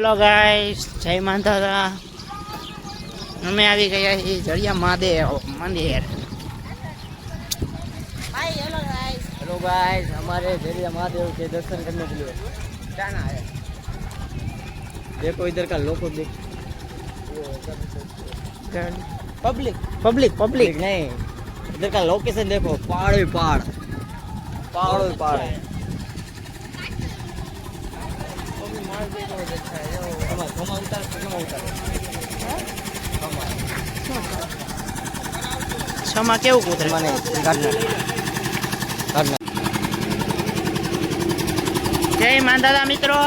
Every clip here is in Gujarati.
હેલો ગાઈસ જય માતારા અમે આવી ગયા છીએ જડિયા મહાદેવ મંદિર हेलो गाइस हमारे जरिया महादेव के दर्शन करने के लिए જાના હે देखो इधर का लोगो देख પબ્લિક પબ્લિક પબ્લિક नहीं इधर का लोकेशन देखो पहाड़ ही पहाड़ पहाड़ ही पहाड़ છમાં કેવું કૂતરે મને જય માંદાદા મિત્રો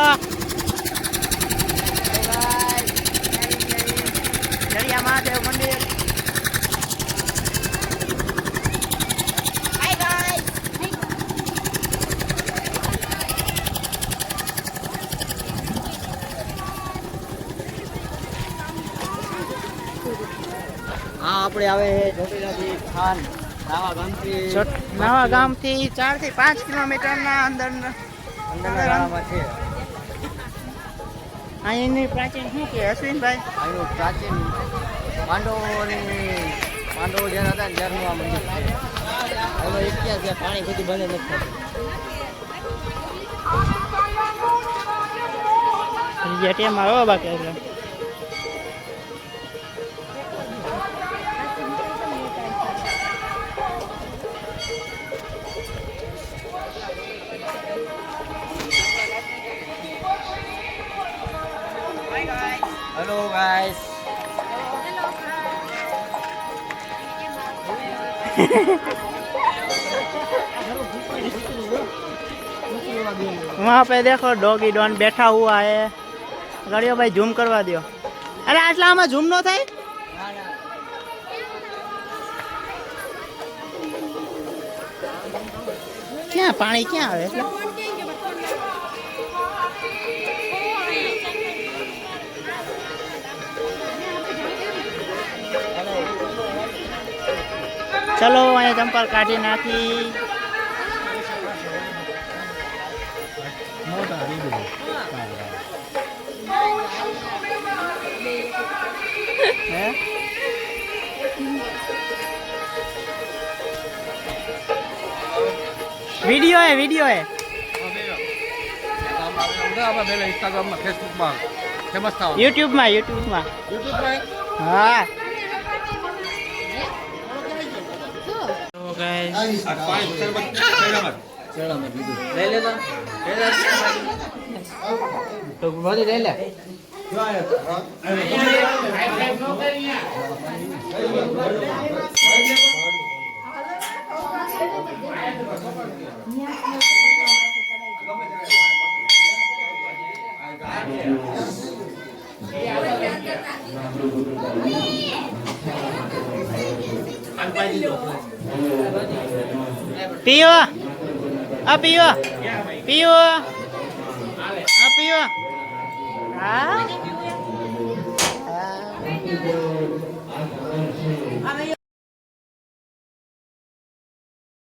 ચડિયા મહાદેવ મંદિર હા આપણે આવે છે ચોટીલાથી ખાન નાવા ગામથી ચારથી પાંચ કિલોમીટરના અંદર અંદરના છે. અહીંની પ્રાચીન શું કે અશ્વિનભાઈ? અહીંનું પ્રાચીન પાંડવોની પાંડવો જ્યારે હતા ને ત્યારનું આ મંદિર છે. એનો ઇતિહાસ છે પાણી સુધી બંધ નથી થતું. જેટીએમાં આવ્યો બાકી એટલે હેલો ગાઈસ वहाँ पे देखो डॉगी डॉन बैठा हुआ है ગાડીઓ ભાઈ ઝૂમ કરવા દો અરે આટલા આમાં ઝૂમ નો થાય ક્યાં પાણી ક્યાં આવે એટલે ચલો અહીંયા ચંપલ કાઢી નાખી. વિડિયો હે વીડિયો હે. ઇન્સ્ટાગ્રામમાં ફેસબુકમાં ફેમસ થવા યુટ્યુબમાં યુટ્યુબમાં યુટ્યુબમાં હા. તો guys, આ પાણી શરબત શેરડામાં. લઈ લેતો તો બધી લઈ લે પીવો આ પીવો પીવો આ પીવો હા?